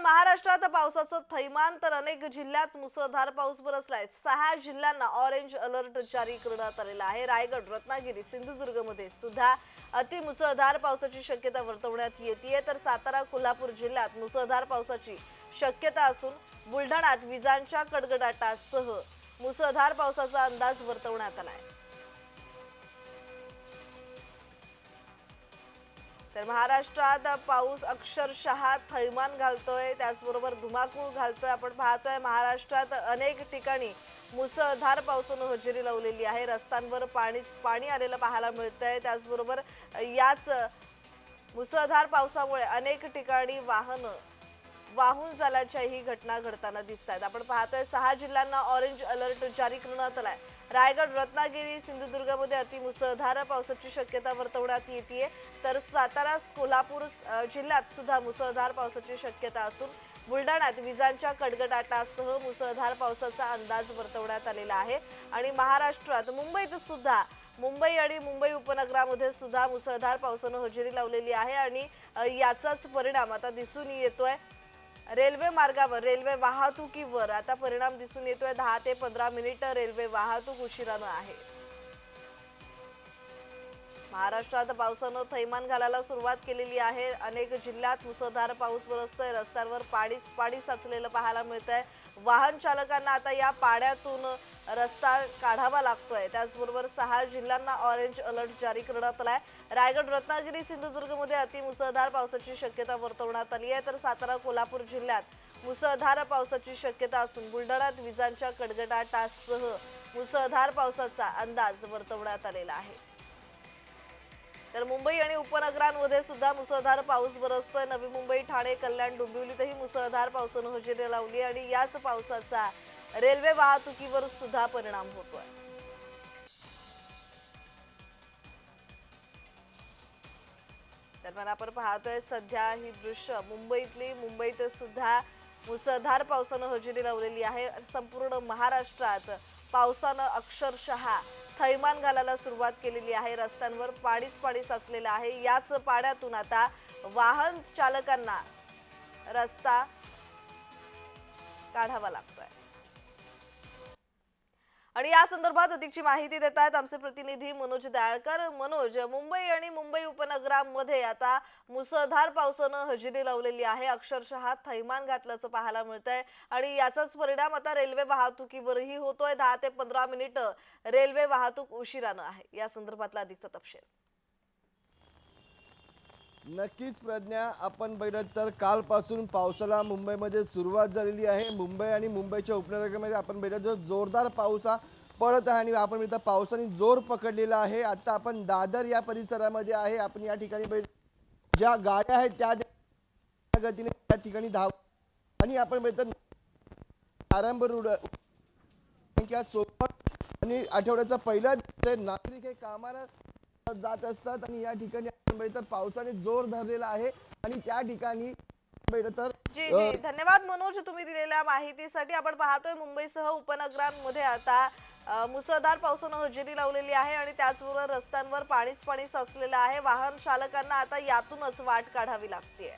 दरम्यान महाराष्ट्रात पावसाचं थैमान तर अनेक जिल्ह्यात मुसळधार पाऊस बरसलाय. सहा जिल्ह्यांना ऑरेंज अलर्ट जारी करण्यात आलेला आहे. रायगड रत्नागिरी सिंधुदुर्गमध्ये सुद्धा सुद्धा अतिमुसळधार पावसाची शक्यता वर्तवण्यात येते तर सातारा कोल्हापूर जिल्ह्यात मुसळधार पावसाची शक्यता असून बुलढाण्यात विजांच्या कडकडाटासह मुसळधार पावसाचा अंदाज वर्तवण्यात आलाय. तर महाराष्ट्रात पाऊस अक्षरशः थैमान घालतोय त्याचबरोबर धुमाकूळ घालतोय. आपण पाहतोय महाराष्ट्रात अनेक ठिकाणी मुसळधार पावसानं हजेरी लावलेली आहे. रस्त्यांवर पाणी पाणी आलेलं पाहायला मिळतंय. त्याचबरोबर याच मुसळधार पावसामुळे अनेक ठिकाणी वाहनं वाहून झाल्याच्याही घटना घडताना दिसत आहेत आपण पाहतोय सहा जिल्ह्यांना ऑरेंज अलर्ट जारी करण्यात आलाय. रायगड रत्नागिरी सिंधुदुर्गमध्ये अतिमुसळधार पावसाची शक्यता वर्तवण्यात येते तर सातारा कोल्हापूर जिल्ह्यात सुद्धा मुसळधार पावसाची शक्यता असून बुलढाण्यात विजांच्या कडगडाटासह मुसळधार पावसाचा अंदाज वर्तवण्यात आलेला आहे. आणि महाराष्ट्रात मुंबईत सुद्धा मुंबई आणि मुंबई उपनगरामध्ये सुद्धा मुसळधार पावसानं हजेरी लावलेली आहे आणि याचाच परिणाम आता दिसून येतोय. रेल्वे मार्गावर रेल्वे वाहतुकीवर आता परिणाम दिसून येतोय. दहा ते पंधरा मिनिट रेल्वे वाहतूक उशिरानं आहे. महाराष्ट्रात पावसानं थैमान घालायला सुरुवात केलेली आहे. अनेक जिल्ह्यात मुसळधार पाऊस बरसतोय रस्त्यांवर पाणीच पाणी साचलेलं पाहायला मिळतंय. वाहन चालकांना आता या पाण्यातून रस्ता काढावा लागतोय. त्याचबरोबर सहा जिल्ह्यांना ऑरेंज अलर्ट जारी करण्यात आलाय. रायगड रत्नागिरी सिंधुदुर्गमध्ये अतिमुसळधार पावसाची शक्यता वर्तवण्यात आली आहे. तर सातारा कोल्हापूर जिल्ह्यात मुसळधार पावसाची शक्यता असून बुलढाण्यात विजांच्या कडगडाटासह मुसळधार पावसाचा अंदाज वर्तवण्यात आलेला आहे. तर मुंबई आणि उपनगरांमध्ये सुद्धा मुसळधार पाऊस बरसतोय. नवी मुंबई ठाणे कल्याण डोंबिवलीतही मुसळधार पावसानं हजेरी लावली आणि याच पावसाचा रेल्वे वाहतुकीवर सुद्धा परिणाम होतोय. दरम्यान आपण पाहतोय सध्या ही दृश्य मुंबईतली. मुंबईत सुद्धा मुसळधार पावसानं हजेरी लावलेली आहे. संपूर्ण महाराष्ट्रात पावसानं अक्षरशः थैमान घालायला सुरुवात केलेली आहे. रस्त्यांवर पाणीच पाणी साचलेलं आहे. याच पाण्यातून आता वाहन चालकांना रस्ता काढावा लागतोय. आणि या संदर्भात अधिकची माहिती देत आहेत आमचे प्रतिनिधी मनोज दाळकर. मनोज मुंबई आणि मुंबई उपनगरामध्ये आता मुसळधार पावसानं हजेरी लावलेली आहे. अक्षरशः थैमान घातल्याचं पाहायला मिळतंय. आणि याचाच परिणाम आता रेल्वे वाहतुकीवरही होतोय. दहा ते पंधरा मिनिट रेल्वे वाहतूक उशिरानं आहे. या संदर्भातला अधिकचा तपशील. नक्कीच प्रज्ञा आपण बघितलं तर कालपासून पावसाला मुंबईमध्ये सुरुवात झालेली आहे. मुंबई आणि मुंबईच्या उपनगरामध्ये आपण बघितलं जो जोरदार पाऊस हा पडत आहे आणि आपण बघितलं पावसाने जोर पकडलेला आहे. आता आपण दादर या परिसरामध्ये आहे. आपण या ठिकाणी ज्या गाड्या आहेत त्या गतीने त्या ठिकाणी धाव आणि आपण बघितलं आरंभ रुड सोबत आणि आठवड्याचा पहिला नागरिक हे कामाला जात असतात आणि या ठिकाणी बघितलं पावसाने जोर धरलेला आहे आणि त्या ठिकाणी तर जी जी. धन्यवाद मनोज तुम्ही दिलेल्या माहितीसाठी. आपण पाहतोय मुंबईसह उपनगरांमध्ये आता मुसळधार पावसानं हजेरी लावलेली आहे आणि त्याचबरोबर रस्त्यांवर पाणीच पाणी साचलेलं आहे. वाहन चालकांना आता यातूनच वाट काढावी लागते